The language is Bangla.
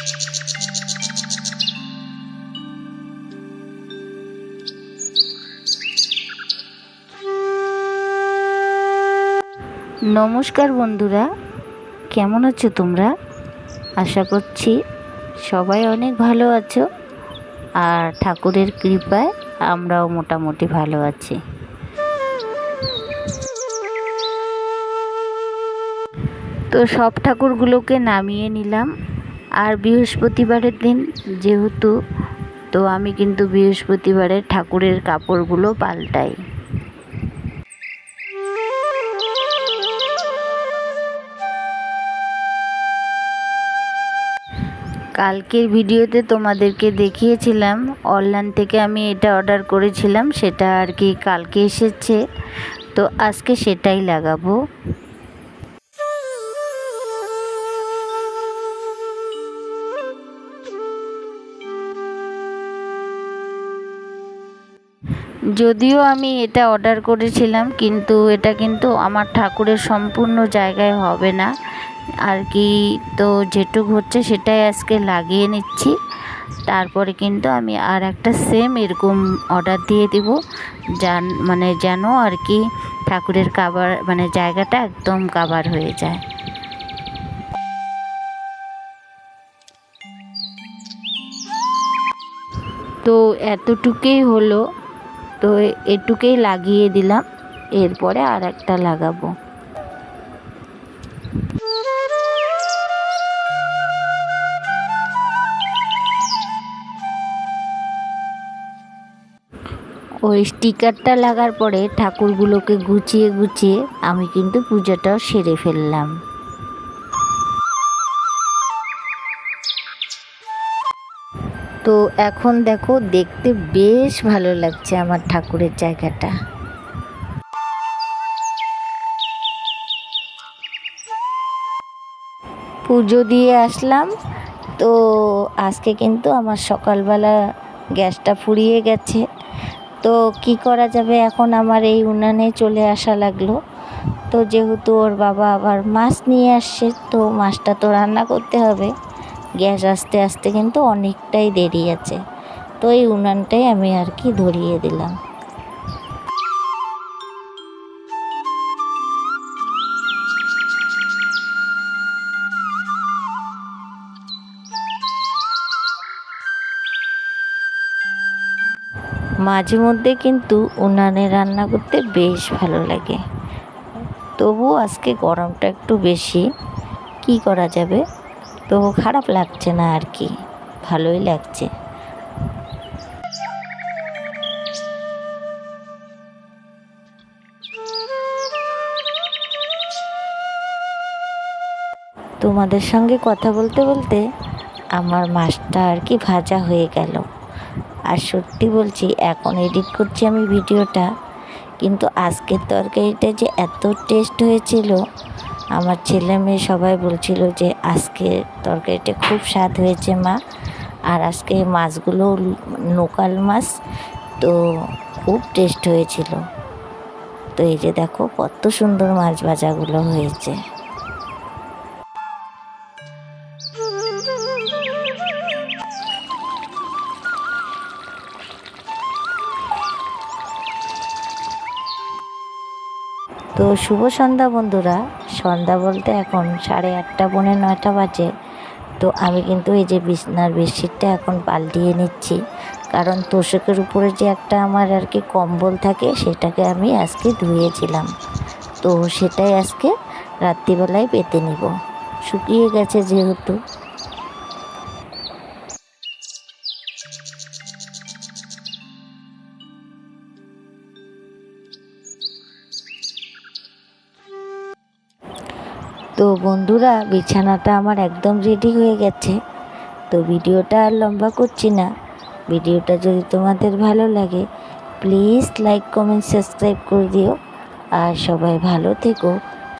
নমস্কার বন্ধুরা, কেমন আছো তোমরা? আশা করছি সবাই অনেক ভালো আছো আর ঠাকুরের কৃপায় আমরাও মোটামুটি ভালো আছি। তো সব ঠাকুরগুলোকে নামিয়ে নিলাম। আর বৃহস্পতিবারের দিন যেহেতু, তো আমি কিন্তু বৃহস্পতিবারে ঠাকুরের কাপড়গুলো পাল্টাই। কালকের ভিডিওতে তোমাদেরকে দেখিয়েছিলাম, অনলাইন থেকে আমি এটা অর্ডার করেছিলাম, সেটা আর কি কালকে এসেছে, তো আজকে সেটাই লাগাবো। যদিও আমি এটা অর্ডার করেছিলাম, কিন্তু এটা কিন্তু আমার ঠাকুরের সম্পূর্ণ জায়গায় হবে না। আর কি, তো যেটুক হচ্ছে সেটাই আজকে লাগিয়ে নিচ্ছি। তারপরে কিন্তু আমি আর একটা সেম এরকম অর্ডার দিয়ে দিব, যান মানে যেন আর কি ঠাকুরের কাবার মানে জায়গাটা একদম কাবার হয়ে যায়। তো এতটুকুই হলো। তো এটুকুই লাগিয়ে দিলাম। এরপরে আর একটা লাগাবো। ওই স্টিকারটা লাগার পরে ঠাকুরগুলোকে গুছিয়ে গুছিয়ে আমি কিন্তু পুজোটাও সেরে ফেললাম। তো এখন দেখো দেখতে বেশ ভালো লাগছে আমার ঠাকুরের জায়গাটা। পুজো দিয়ে আসলাম, তো আজকে কিন্তু আমার সকালবেলা গ্যাসটা ফুরিয়ে গেছে। তো কি করা যাবে? এখন আমার এই উনানে চলে আসা লাগল। তো যেহেতু ওর বাবা আবার মাছ নিয়ে আসছে, তো মাছটা তো রান্না করতে হবে। গ্যাস আসতে আসতে কিন্তু অনেকটাই দেরি আছে। তো এই উনানটাই আমি আর কি ধরিয়ে দিলাম। মাঝে মধ্যে কিন্তু উনানে রান্না করতে বেশ ভালো লাগে। তবুও আজকে গরমটা একটু বেশি। কি করা যাবে? তবু খারাপ লাগছে না আর কি, ভালোই লাগছে। তোমাদের সঙ্গে কথা বলতে বলতে আমার মাছটা আর কি ভাজা হয়ে গেল। আর সত্যি বলছি, এখন এডিট করছি আমি ভিডিওটা, কিন্তু আজকের তরকারিটা যে এত টেস্ট হয়েছিল আমার ছেলে মেয়ে সবাই বলছিল যে আজকে তরকারিটা খুব স্বাদ হয়েছে মা। আর আজকে মাছগুলো লোকাল মাছ, তো খুব টেস্ট হয়েছিল। তো এই যে দেখো কত সুন্দর মাছ ভাজাগুলো হয়েছে। তো শুভ সন্ধ্যা বন্ধুরা। সন্ধ্যা বলতে এখন সাড়ে আটটা, পৌনে নয়টা বাজে। তো আমি কিন্তু এই যে বিছনার বেডশিটটা এখন পাল্টিয়ে নিচ্ছি। কারণ তোষকের উপরে যে একটা আমার আর কি কম্বল থাকে, সেটাকে আমি আজকে ধুয়েছিলাম। তো সেটাই আজকে রাত্রিবেলায় পেতে নিব। শুকিয়ে গেছে যেহেতু। তো বন্ধুরা, বিছানাটা আমার একদম রেডি হয়ে গেছে। তো ভিডিওটা আর লম্বা করছি না। ভিডিওটা যদি তোমাদের ভালো লাগে প্লিজ লাইক কমেন্ট সাবস্ক্রাইব করে দিও। আর সবাই ভালো থেকো।